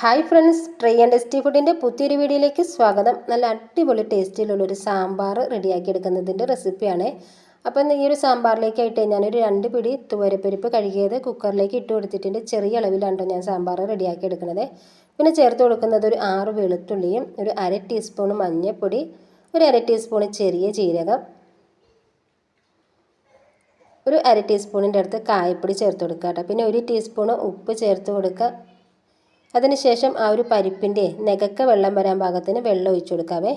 Hi friends try and tasty ഫുഡിന്റെ പുതിയൊരു വീഡിയോയിലേക്ക് സ്വാഗതം. നല്ല അടിപൊളി ടേസ്റ്റിലുള്ളൊരു സാമ്പാർ റെഡിയാക്കി എടുക്കുന്നതിന്റെ റെസിപ്പിയാണ്. അപ്പം ഈ ഒരു സാമ്പാറിലേക്കായിട്ട് ഞാനൊരു രണ്ട് പിടി തുവരപ്പരിപ്പ് കഴുകിയത് കുക്കറിലേക്ക് ഇട്ട് കൊടുത്തിട്ടുണ്ട്. ചെറിയ അളവിലാണ് ഞാൻ സാമ്പാർ റെഡിയാക്കി എടുക്കുന്നത്. പിന്നെ ചേർത്ത് കൊടുക്കുന്നത് ഒരു ആറ് വെളുത്തുള്ളിയും ഒരു അര ടീസ്പൂൺ മഞ്ഞൾപ്പൊടി ഒരു അര ടീസ്പൂൺ ചെറിയ ജീരകം ഒരു അര ടീസ്പൂണിന്റെ അടുത്ത് കായപ്പൊടി ചേർത്ത് കൊടുക്കുക കേട്ടോ. പിന്നെ ഒരു ടീസ്പൂൺ ഉപ്പ് ചേർത്ത് കൊടുക്കുക. അതിനുശേഷം ആ ഒരു പരിപ്പിന്റെ നെകക്ക വെള്ളം വരാൻ പാകത്തിന് വെള്ളം ഒഴിച്ചു കൊടുക്കാവേ.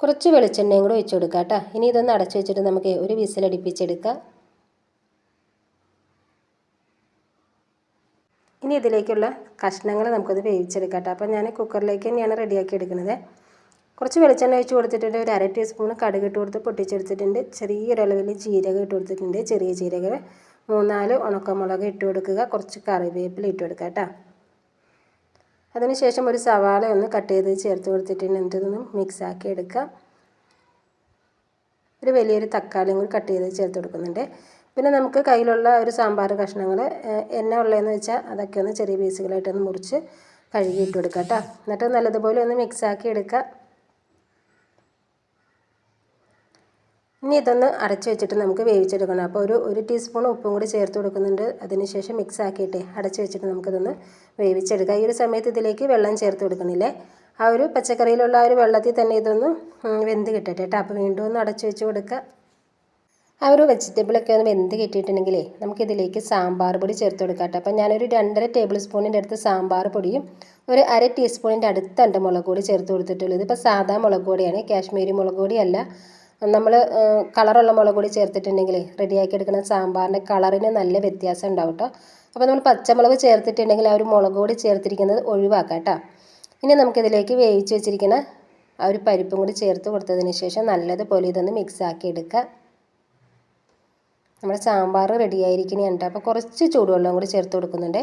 കുറച്ച് വെളിച്ചെണ്ണയും കൂടെ ഒഴിച്ചു കൊടുക്കാം കേട്ടോ ഇനി ഇതൊന്ന് അടച്ചു വെച്ചിട്ട് നമുക്ക് ഒരു വിസിലടിപ്പിച്ചെടുക്കാം ഇനി ഇതിലേക്കുള്ള കഷ്ണങ്ങൾ നമുക്കത് വേവിച്ചെടുക്കാം കേട്ടോ അപ്പോൾ ഞാൻ കുക്കറിലേക്ക് തന്നെയാണ് റെഡിയാക്കി എടുക്കുന്നത്. കുറച്ച് വെളിച്ചെണ്ണ ഒഴിച്ച് കൊടുത്തിട്ടുണ്ട്. ഒരു അര ടീസ്പൂൺ കടുക് ഇട്ട് കൊടുത്ത് പൊട്ടിച്ചെടുത്തിട്ടുണ്ട്. ചെറിയൊരളവിൽ ജീരകം ഇട്ട് കൊടുത്തിട്ടുണ്ട്. ചെറിയ ജീരകം. മൂന്നാൽ ഉണക്കമുളക് ഇട്ട് കൊടുക്കുക. കുറച്ച് കറിവേപ്പില ഇട്ട് കൊടുക്കുക കേട്ടോ. അതിനുശേഷം ഒരു സവാള ഒന്ന് കട്ട് ചെയ്ത് ചേർത്ത് കൊടുത്തിട്ടുണ്ട് മിക്സ് മിക്സാക്കി എടുക്കുക. ഒരു വലിയൊരു തക്കാളിയും കൂടി കട്ട് ചെയ്ത് ചേർത്ത് കൊടുക്കുന്നുണ്ട്. പിന്നെ നമുക്ക് കയ്യിലുള്ള ഒരു സാമ്പാർ കഷ്ണങ്ങൾ എണ്ണ ഉള്ളതെന്ന് വെച്ചാൽ അതൊക്കെ ഒന്ന് ചെറിയ പീസുകളായിട്ടൊന്ന് മുറിച്ച് കഴുകി ഇട്ട് കൊടുക്കുക കേട്ടോ. എന്നിട്ട് നല്ലതുപോലെ ഒന്ന് മിക്സാക്കി എടുക്കുക. ഇനി ഇതൊന്ന് അടച്ചു വെച്ചിട്ട് നമുക്ക് വേവിച്ചെടുക്കണം. അപ്പോൾ ഒരു ഒരു ടീസ്പൂൺ ഉപ്പും കൂടി ചേർത്ത് കൊടുക്കുന്നുണ്ട്. അതിനുശേഷം മിക്സ് ആക്കിയിട്ട് അടച്ചു വെച്ചിട്ട് നമുക്കിതൊന്ന് വേവിച്ചെടുക്കാം. ഈ ഒരു സമയത്ത് ഇതിലേക്ക് വെള്ളം ചേർത്ത് കൊടുക്കണില്ലേ? ആ ഒരു പച്ചക്കറിയിലുള്ള ആ ഒരു വെള്ളത്തിൽ തന്നെ ഇതൊന്ന് വെന്ത് കിട്ടട്ടെ കേട്ടോ. അപ്പോൾ വീണ്ടും ഒന്ന് അടച്ചു വെച്ച് കൊടുക്കുക ആ ഒരു വെജിറ്റബിളൊക്കെ ഒന്ന് വെന്ത് കിട്ടിയിട്ടുണ്ടെങ്കിലേ നമുക്കിതിലേക്ക് സാമ്പാർ പൊടി ചേർത്ത് കൊടുക്കാം കേട്ടോ. അപ്പോൾ ഞാനൊരു രണ്ടര ടേബിൾ സ്പൂണിന്റെ അടുത്ത് സാമ്പാർ പൊടിയും ഒരു അര ടീസ്പൂണിന്റെ അടുത്തുണ്ട് മുളക് പൊടി ചേർത്ത് കൊടുത്തിട്ടുള്ളത് ഇപ്പോൾ സാധാ മുളക് പൊടിയാണ്. കാശ്മീരി മുളക് പൊടിയല്ല. നമ്മൾ കളറുള്ള മുളക് പൊടി ചേർത്തിട്ടുണ്ടെങ്കിൽ റെഡിയാക്കി എടുക്കുന്ന സാമ്പാറിന്റെ കളറിന് നല്ല വ്യത്യാസം ഉണ്ടാവും കേട്ടോ അപ്പോൾ നമ്മൾ പച്ചമുളക് ചേർത്തിട്ടുണ്ടെങ്കിൽ ആ ഒരു മുളക് പൊടി ചേർത്തിരിക്കുന്നത് ഒഴിവാക്കാം കേട്ടോ ഇനി നമുക്കിതിലേക്ക് വേവിച്ച് വെച്ചിരിക്കുന്ന ആ ഒരു പരിപ്പും കൂടി ചേർത്ത് കൊടുത്തതിന് ശേഷം നല്ലതുപോലെ ഇതൊന്ന് മിക്സ് ആക്കി എടുക്കുക. നമ്മുടെ സാമ്പാർ റെഡി ആയിരിക്കണേണ് കേട്ടോ അപ്പോൾ കുറച്ച് ചൂടുവെള്ളം കൂടി ചേർത്ത് കൊടുക്കുന്നുണ്ട്.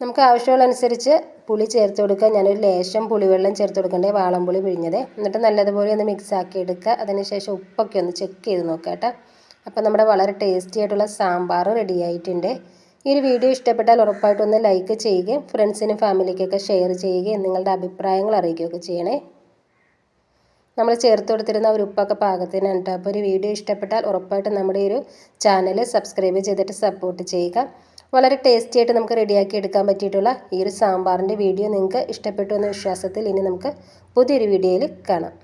നമുക്ക് ആവശ്യമുള്ളതനുസരിച്ച് പുളി ചേർത്ത് കൊടുക്കുക. ഞാനൊരു ലേശം പുളിവെള്ളം ചേർത്ത് കൊടുക്കണ്ടേ വാളംപുളി പിഴിഞ്ഞത്. എന്നിട്ട് നല്ലതുപോലെ ഒന്ന് മിക്സ് ആക്കി എടുക്കുക. അതിനുശേഷം ഉപ്പൊക്കെ ഒന്ന് ചെക്ക് ചെയ്ത് നോക്കുക കേട്ടോ. അപ്പോൾ നമ്മുടെ വളരെ ടേസ്റ്റി ആയിട്ടുള്ള സാമ്പാർ റെഡി ആയിട്ടുണ്ട്. ഈ ഒരു വീഡിയോ ഇഷ്ടപ്പെട്ടാൽ ഉറപ്പായിട്ടൊന്ന് ലൈക്ക് ചെയ്യുകയും ഫ്രണ്ട്സിനും ഫാമിലിക്കൊക്കെ ഷെയർ ചെയ്യുകയും നിങ്ങളുടെ അഭിപ്രായങ്ങൾ അറിയിക്കുകയൊക്കെ ചെയ്യണേ. നമ്മൾ ചേർത്ത് കൊടുത്തിരുന്ന ഒരു ഉപ്പൊക്കെ പാകത്തിനാണ് കേട്ടോ. അപ്പോൾ ഒരു വീഡിയോ ഇഷ്ടപ്പെട്ടാൽ ഉറപ്പായിട്ടും നമ്മുടെ ഒരു ചാനൽ സബ്സ്ക്രൈബ് ചെയ്തിട്ട് സപ്പോർട്ട് ചെയ്യുക. വളരെ ടേസ്റ്റി ആയിട്ട് നമുക്ക് റെഡിയാക്കി എടുക്കാൻ പറ്റിയിട്ടുള്ള ഈ ഒരു സാമ്പാറിന്റെ വീഡിയോ നിങ്ങൾക്ക് ഇഷ്ടപ്പെട്ടു എന്ന വിശ്വാസത്തിൽ ഇനി നമുക്ക് പുതിയൊരു വീഡിയോയിൽ കാണാം.